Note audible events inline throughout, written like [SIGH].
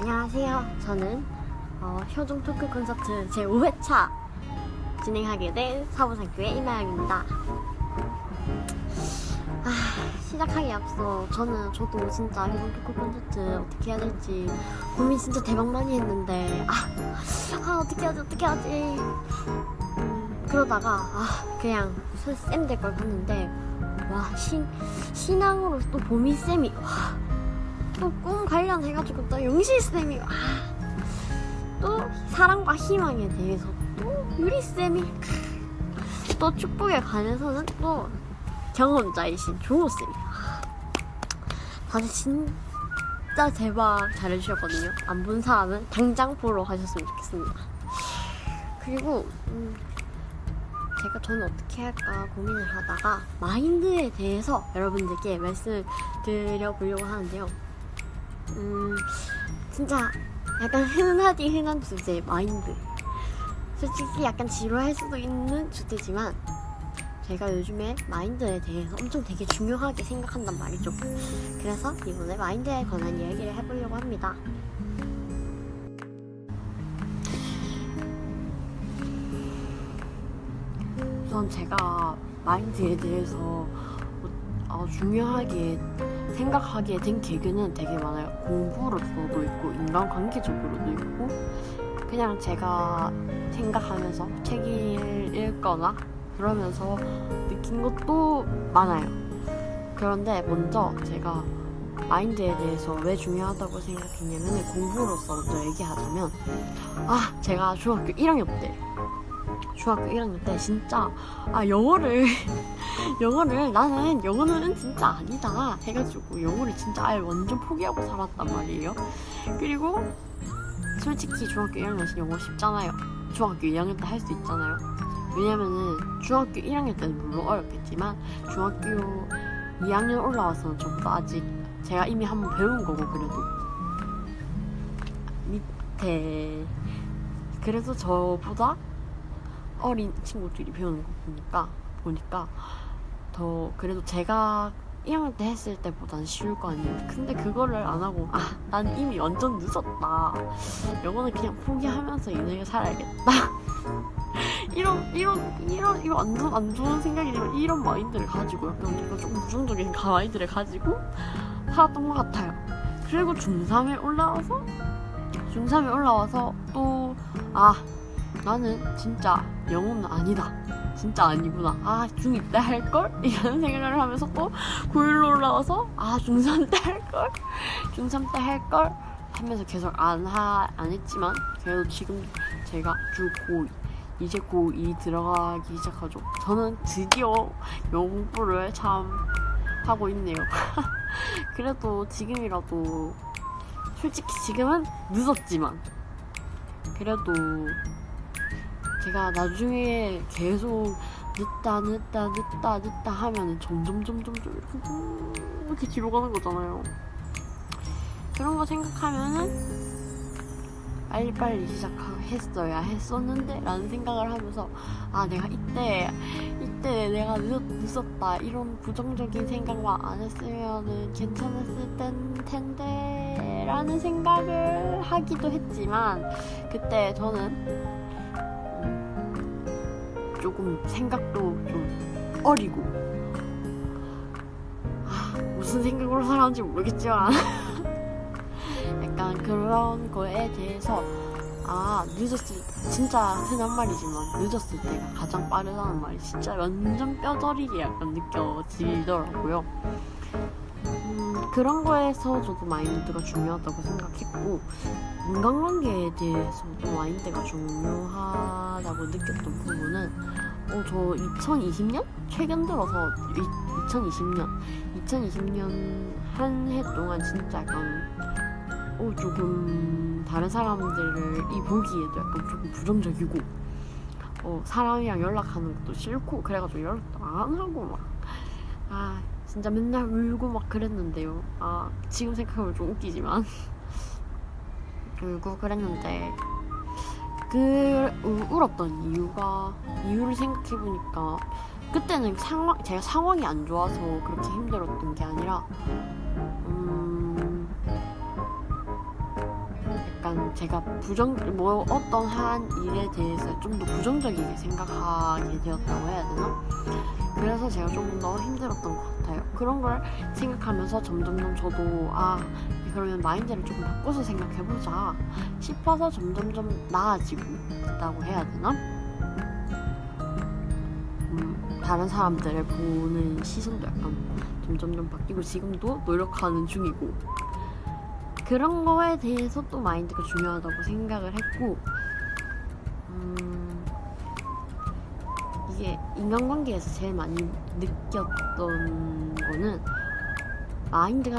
안녕하세요. 저는 어, 효중 토크 콘서트 제 5회차 진행하게 된 사부상교의 이나영입니다. 아, 시작하기 앞서 저는 저도 진짜 효중 토크 콘서트 어떻게 해야 될지 고민 진짜 대박 많이 했는데 아, 아 어떻게 하지 어떻게 하지 음, 그러다가 아 그냥 쌤 될 걸 봤는데 와 신, 신앙으로 또 보미 쌤이 와 또 꿈 관련해가지고 또 용실 쌤이 와, 또 사랑과 희망에 대해서 또 유리 쌤이 또 축복에 관해서는 또 경험자이신 조호 쌤이 다들 진짜 대박 잘해주셨거든요. 안 본 사람은 당장 보러 가셨으면 좋겠습니다. 그리고 음, 제가 저는 어떻게 할까 고민을 하다가 마인드에 대해서 여러분들께 말씀을 드려보려고 하는데요 음, 진짜 약간 흔하디 흔한 주제, 마인드. 솔직히 약간 지루할 수도 있는 주제지만, 제가 요즘에 마인드에 대해서 엄청 되게 중요하게 생각한단 말이죠. 그래서 이번에 마인드에 관한 이야기를 해보려고 합니다. 우선 제가 마인드에 대해서 어, 중요하게 생각하게 된 계기는 되게 많아요. 공부로서도 있고 인간관계적으로도 있고 그냥 제가 생각하면서 책을 읽거나 그러면서 느낀 것도 많아요. 그런데 먼저 제가 마인드에 대해서 왜 중요하다고 생각했냐면 공부로서 먼저 얘기하자면 아 제가 중학교 1학년 때 중학교 1학년 때 진짜 아 영어를 [LAUGHS] 영어를 나는 영어는 진짜 아니다 해가지고 영어를 진짜 아예 완전 포기하고 살았단 말이에요. 그리고 솔직히 중학교 1학년 영어 쉽잖아요. 중학교 2학년 때 할 수 있잖아요. 왜냐면은 중학교 1학년 때는 물론 어렵겠지만 중학교 2학년 올라와서는 저보다 아직 제가 이미 한번 배운 거고 그래도 밑에 그래서 저보다 어린 친구들이 배우는 거 보니까 보니까 더 그래도 제가 1학년 때 했을 때보단 쉬울 거 아니에요. 근데 그거를 안 하고 아, 난 이미 완전 늦었다. 영어는 그냥 포기하면서 인생을 살아야겠다. [LAUGHS] 이런 이런 이런 이거 완전 안 좋은 생각이지만 이런 마인드를 가지고 약간 좀 부정적인 [LAUGHS] 마인드를 가지고 살았던 것 같아요. 그리고 중3에 올라와서 중3에 올라와서 또 아 나는 진짜 영어는 아니다. 진짜 아니구나. 아, 중2 때 할걸? [LAUGHS] 이런 생각을 하면서 또 고1로 올라와서 아, 중3 때 할걸? 중3 때 할걸? 하면서 계속 안, 하, 안 했지만 그래도 지금 제가 주 고2 이제 고2 들어가기 시작하죠. 저는 드디어 영어 공부를 참 하고 있네요. [LAUGHS] 그래도 지금이라도 솔직히 지금은 늦었지만 그래도 제가 나중에 계속 늦다 늦다 늦다 늦다 하면은 점점 점점 점 이렇게 음, 이렇게 뒤로 가는 거잖아요. 그런 거 생각하면은 빨리빨리 시작했어야 했었는데 라는 생각을 하면서 아 내가 이때 이때 내가 늦었, 늦었다 이런 부정적인 생각만 안 했으면은 괜찮았을 땐 텐데 라는 생각을 하기도 했지만 그때 저는 조금 생각도 좀 어리고 아, 무슨 생각으로 살았는지 모르겠지만 [LAUGHS] 약간 그런 거에 대해서 아 늦었을 진짜 흔한 말이지만 늦었을 때가 가장 빠르다는 말이 진짜 완전 뼈저리게 약간 느껴지더라고요. 음, 그런 거에서 저도 마인드가 중요하다고 생각했고 인간관계에 대해서도 마인드가 중요하다고 느꼈던 부분은 어, 저 2020년? 최근 들어서 2020년 2020년 한 해 동안 진짜 약간 어, 조금 다른 사람들을 이 보기에도 약간 조금 부정적이고 어, 사람이랑 연락하는 것도 싫고 그래가지고 연락도 안 하고 막 아 진짜 맨날 울고 막 그랬는데요 아 지금 생각하면 좀 웃기지만 [LAUGHS] 울고 그랬는데 그 우- 울었던 이유가 이유를 생각해 보니까 그때는 상황 제가 상황이 안 좋아서 그렇게 힘들었던 게 아니라 음 제가 부정 뭐 어떤 한 일에 대해서 좀 더 부정적이게 생각하게 되었다고 해야 되나? 그래서 제가 좀더 힘들었던 것 같아요. 그런 걸 생각하면서 점점점 저도 아 그러면 마인드를 조금 바꿔서 생각해보자 싶어서 점점점 나아지고 있다고 해야 되나? 음, 다른 사람들을 보는 시선도 약간 점점점 바뀌고 지금도 노력하는 중이고 그런 거에 대해서 또 마인드가 중요하다고 생각을 했고 인간관계에서 제일 많이 느꼈던 거는 마인드가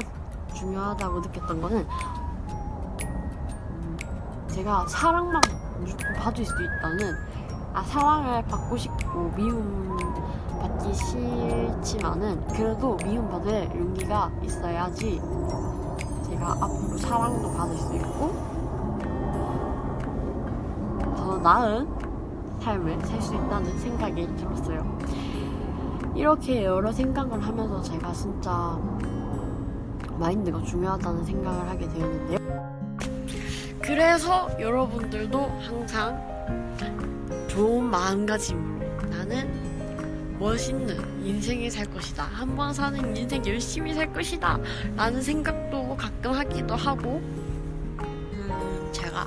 중요하다고 느꼈던 거는 음, 제가 사랑만 무조건 받을 수 있다는 아 사랑을 받고 싶고 미움 받기 싫지만은 그래도 미움 받을 용기가 있어야지 제가 앞으로 사랑도 받을 수 있고 더 나은 삶을 살 수 있다는 생각이 들었어요. 이렇게 여러 생각을 하면서 제가 진짜 마인드가 중요하다는 생각을 하게 되었는데요. 그래서 여러분들도 항상 좋은 마음가짐으로 나는 멋있는 인생을 살 것이다. 한 번 사는 인생 열심히 살 것이다. 라는 생각도 가끔 하기도 하고, 음, 제가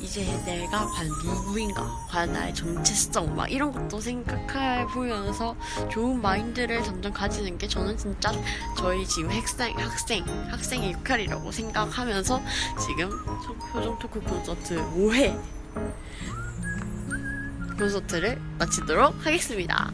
이제 내가 과연 누구인가, 과연 나의 정체성, 막 이런 것도 생각해 보면서 좋은 마인드를 점점 가지는 게 저는 진짜 저희 지금 학생, 학생, 학생의 역할이라고 생각하면서 지금 표정 토크 콘서트 5회 콘서트를 마치도록 하겠습니다.